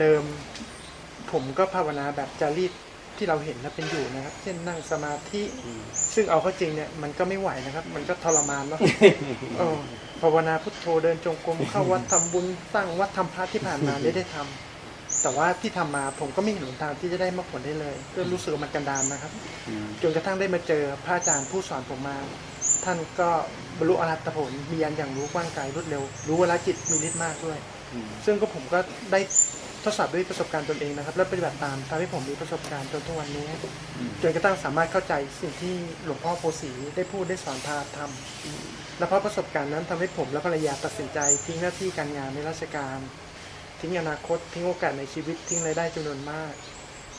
เดิมผมก็ภาวนาแบบจารีตที่เราเห็นและเป็นอยู่นะครับ เช่นนั่งสมาธิซึ่งเอาเข้าจริงเนี่ยมันก็ไม่ไหวนะครับ มันก็ทรมานเนาะเออภาวนาพุทโธเดินจงกรมเข้าวัดทำบุญตั้งวัดทำพระที่ผ่านมาได้ได้ทำแต่ว่าที่ทำมาผมก็ไม่เห็นหนทางที่จะได้มรรคผลได้เลยก็รู้สึกว่ามันกันดานนะครับอืมจนกระทั่งได้มาเจอพระอาจารย์ผู้สอนผมมา ท่านก็บรรลุอรหัตผลมียันอย่างรู้กว้างไกลรวดเร็ว รู้เวลาจิตมีฤทธิ์มากด้วยอืมซึ่งก็ผมก็ได้ท ดสอบด้วยประสบการณ์ตนเองนะครับ และปฏิบัติตามทำให้ผมมีประสบการณ์จนทุกวันนี้จนกระทั่งสามารถเข้าใจสิ่งที่หลวงพ่อโพสีได้พูดได้สอนพาทำและเพราะประสบการณ์นั้นทำให้ผมและภรรยาตัดสินใจทิ้งหน้าที่การงานในราชการ ทิ้งอนาคต ทิ้งโอกาสในชีวิตทิ้งรายได้จำนวนมาก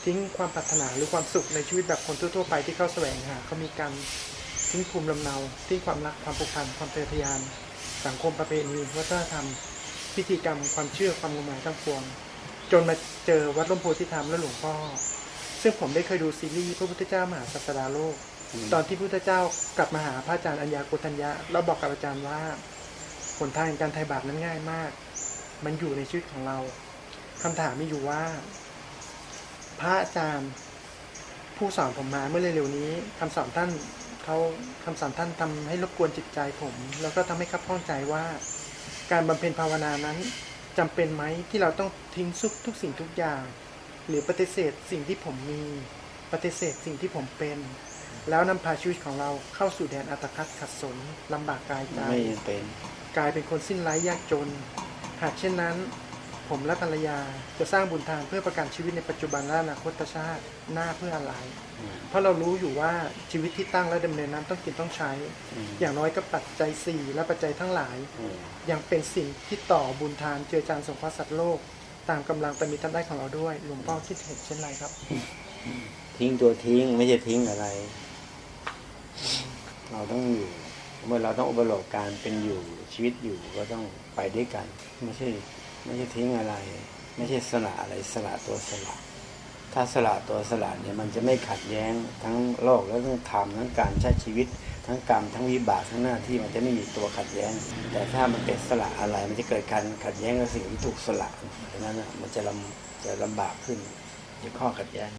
ทิ้งความปรารถนาหรือความสุขในชีวิตแบบคนทั่วๆไปที่เข้าแสวงหาเขามีกันทิ้งภูมิลำเนาทิ้งความรักความผูกพันความทะเยอทะยาน สังคมประเพณีวัฒนธรรมพิธีกรรมความเชื่อความงมงายทั้งปวง จนมาเจอวัดร่มโพธิธรรมและหลวงพ่อ ซึ่งผมได้เคยดูซีรีส์พระพุทธเจ้ามหาศาสดาโลก ตอนที่พระพุทธเจ้ากลับมาหาพระอาจารย์อัญญาโกตัญญะแล้วบอกกับอาจารย์ว่าหนทางแห่งการไถ่บาปนั้นง่ายมาก มันอยู่ในชีวิตของเราคำถามมีอยู่ว่า พระอาจารย์ผู้สอนผมมาเมื่อเร็วๆนี้คำสอนท่านเขาคำสอนท่านทำให้รบกวนจิตใจผม แล้วก็ทำให้ขับข้องใจว่า การบำเพ็ญภาวนานั้น จำเป็นไหมที่เราต้องทิ้งซุกทุกสิ่งทุกอย่าง หรือปฏิเสธสิ่งที่ผมมี ปฏิเสธสิ่งที่ผมเป็น แล้วนำพาชีวิตของเราเข้าสู่แดนอัตคัดขัดสนลำบากกายใจไม่เป็นกลายเป็นคนสิ้นไร้ยากจน หากเช่นนั้น ผมและภรรยาจะสร้างบุญทานเพื่อประกันชีวิตในปัจจุบันและอนาคตชาติหน้าเพื่ออะไรอืมเพราะเรารู้อยู่ว่าชีวิตที่ตั้งและดำเนินนั้นต้องกินต้องใช้อืมอย่างน้อยก็ปัจจัยสี่และปัจจัยทั้งหลายอืมยังเป็นสิ่งที่ต่อบุญทานเจือจานสงเคราะห์สัตว์โลก ตามกำลังแต่มีท่านได้ของเราด้วยหลวงพ่อคิดเห็นเช่นไรครับ ทิ้งตัวทิ้งไม่ใช่ทิ้งอะไร เราต้องอยู่เมื่อเราต้องอุปโลกการเป็นอยู่ชีวิตอยู่ก็ต้องไปด้วยกัน ไม่ใช่ ไม่ใช่ทิ้งอะไร ไม่ใช่สละอะไรสละตัวสละถ้าสละตัวสละเนี่ยมันจะไม่ขัดแย้งทั้งโลกแล้วทั้งธรรมทั้งการใช้ชีวิต ทั้งกรรมทั้งวิบากทั้งหน้าที่มันจะไม่มีตัวขัดแย้ง แต่ถ้ามันเป็นสละอะไรมันจะเกิดการขัดแย้งกับสิ่งที่ถูกสละดังนั้นน่ะมันจะลำจะลำบากขึ้นจะข้อขัดแย้ง